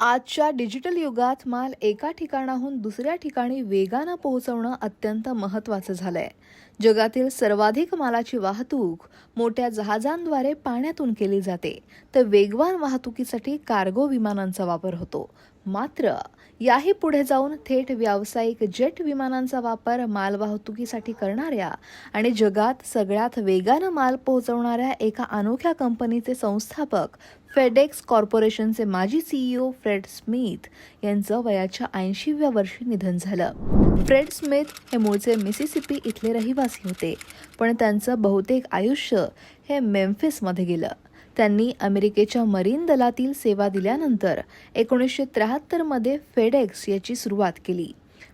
आजच्या डिजिटल युगात माल एका ठिकाणाहून दुसऱ्या ठिकाणी वेगानं पोहोचवणं अत्यंत महत्त्वाचं झालंय. जगातील सर्वाधिक मालाची वाहतूक मोठ्या जहाजांद्वारे पाण्यातून केली जाते. तर वेगवान वाहतुकीसाठी कार्गो विमानांचा वापर होतो. मात्र याही पुढे जाऊन थेट व्यावसायिक जेट विमानांचा वापर मालवाहतुकीसाठी करणाऱ्या आणि जगात सगळ्यात वेगानं माल पोहोचवणाऱ्या एका अनोख्या कंपनीचे संस्थापक फेडेक्स कॉर्पोरेशनचे माजी सीईओ फ्रेड स्मिथ यांचं वयाच्या ऐंशीव्या वर्षी निधन झालं. फ्रेड स्मिथ हे मूळचे मिसिसिपी इथले रहिवासी होते पण त्यांचं बहुतेक आयुष्य हे मेम्फिसमध्ये गेलं. त्यांनी अमेरिकेच्या मरीन दलातील सेवा दिल्यानंतर एकोणीसशे त्र्याहत्तरमध्ये फेडेक्स याची सुरुवात केली.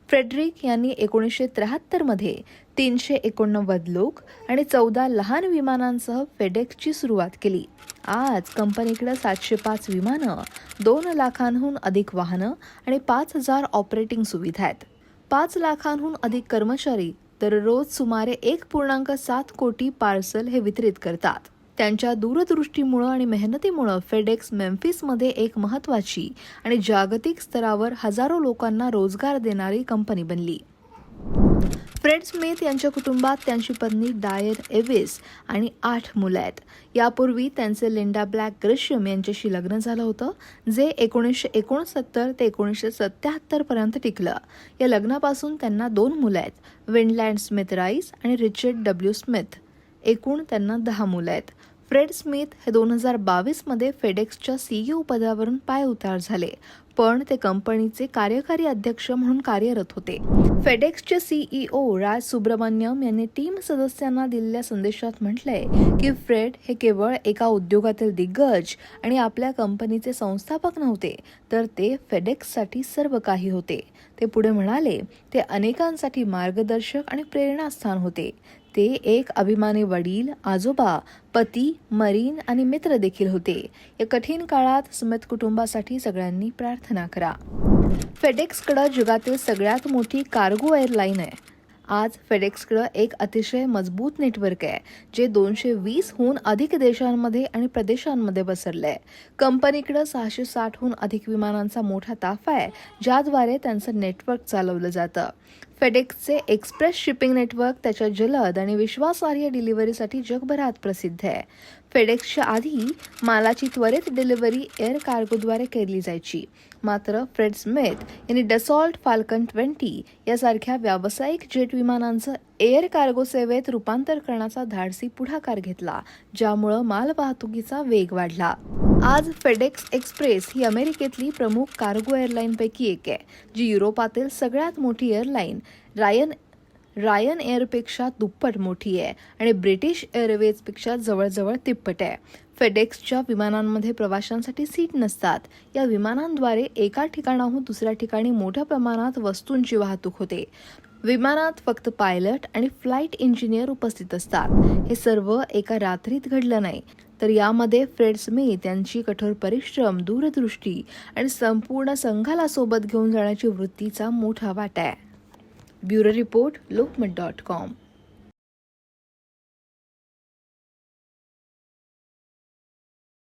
फ्रेडरिक यांनी एकोणीसशे त्र्याहत्तरमध्ये तीनशे एकोणनव्वद लोक आणि चौदा लहान विमानांसह फेडेक्सची सुरुवात केली. आज कंपनीकडे सातशे पाच विमानं दोन लाखांहून अधिक वाहनं आणि पाच हजार ऑपरेटिंग सुविधा आहेत. पाच लाखांहून अधिक कर्मचारी दररोज सुमारे एक पूर्णांक सात कोटी पार्सल हे वितरित करतात. त्यांच्या दूरदृष्टीमुळं आणि मेहनतीमुळं फेडेक्स मेम्फिसमध्ये एक महत्त्वाची आणि जागतिक स्तरावर हजारो लोकांना रोजगार देणारी कंपनी बनली. फ्रेड स्मिथ यांच्या कुटुंबात त्यांची पत्नी डायर एविस आणि आठ मुलं आहेत. यापूर्वी त्यांचे लिंडा ब्लॅक ग्रेशियम यांच्याशी लग्न झालं होतं जे एकोणीसशे एकोणसत्तर ते एकोणीसशे सत्त्याहत्तरपर्यंत टिकलं. या लग्नापासून त्यांना दोन मुलं आहेत विंडलँड स्मिथ राईस आणि रिचर्ड डब्ल्यू स्मिथ. एकूण त्यांना दहा मुलं आहेत. फ्रेड स्मिथ हे दोन हजार बावीसमध्ये फेडेक्सच्या सीईओ पदावरून पाय उतार झाले पण ते कंपनीचे कार्यकारी अध्यक्ष म्हणून कार्यरत होते. फेडेक्सचे सीईओ राज सुब्रमण्यम यांनी टीम सदस्यांना दिलेल्या संदेशात म्हटलंय की फ्रेड हे केवळ एका उद्योगातील दिग्गज आणि आपल्या कंपनीचे संस्थापक नव्हते तर ते फेडेक्ससाठी सर्व काही होते. ते पुढे म्हणाले ते अनेकांसाठी मार्गदर्शक आणि प्रेरणास्थान होते. ते एक अभिमानी वडील आजोबा पती मरीन आणि मित्र देखील होते. या कठीण काळात स्मित कुटुंबासाठी सगळ्यांनी प्रार्थना करा. फेडेक्सकडं जगातील सगळ्यात मोठी कार्गो एअरलाईन आहे. आज फेडेक्सकडं एक अतिशय मजबूत नेटवर्क आहे जे दोनशे वीसहून अधिक देशांमध्ये आणि प्रदेशांमध्ये पसरलं आहे कंपनीकडं सहाशे साठहून अधिक विमानांचा मोठा ताफा आहे ज्याद्वारे त्यांचं नेटवर्क चालवलं जातं. फेडेक्सचे एक्सप्रेस शिपिंग नेटवर्क त्याच्या जलद आणि विश्वासार्ह डिलिव्हरीसाठी जगभरात प्रसिद्ध आहे. फेडेक्सच्या आधी मालाची त्वरित डिलिव्हरी एअर कार्गोद्वारे केली जायची. मात्र फ्रेड स्मिथ यांनी डसॉल्ट फाल्कन ट्वेंटी यासारख्या व्यावसायिक जेट विमानांचं एअर कार्गो सेवेत रूपांतर करण्याचा धाडसी पुढाकार घेतला ज्यामुळं मालवाहतुकीचा वेग वाढला. आज फेडेक्स एक्सप्रेस ही अमेरिकेतली प्रमुख कार्गो एअरलाईनपैकी एक आहे जी युरोपातील सगळ्यात मोठी एअरलाईन रायन रायन एअरपेक्षा दुप्पट मोठी आहे आणि ब्रिटिश एअरवेजपेक्षा जवळजवळ तिप्पट आहे. फेडेक्सच्या विमानांमध्ये प्रवाशांसाठी सीट नसतात. या विमानांद्वारे एका ठिकाणाहून दुसऱ्या ठिकाणी मोठ्या प्रमाणात वस्तूंची वाहतूक होते. विमानात फक्त पायलट आणि फ्लाईट इंजिनियर उपस्थित असतात. हे सर्व एका रात्रीत घडलं नाही. तर यामध्ये फ्रेड स्मिथ यांची कठोर परिश्रम दूरदृष्टी आणि संपूर्ण संघाला सोबत घेऊन जाण्याची वृत्तीचा मोठा वाटा आहे. Bureau report Lokmat dot com.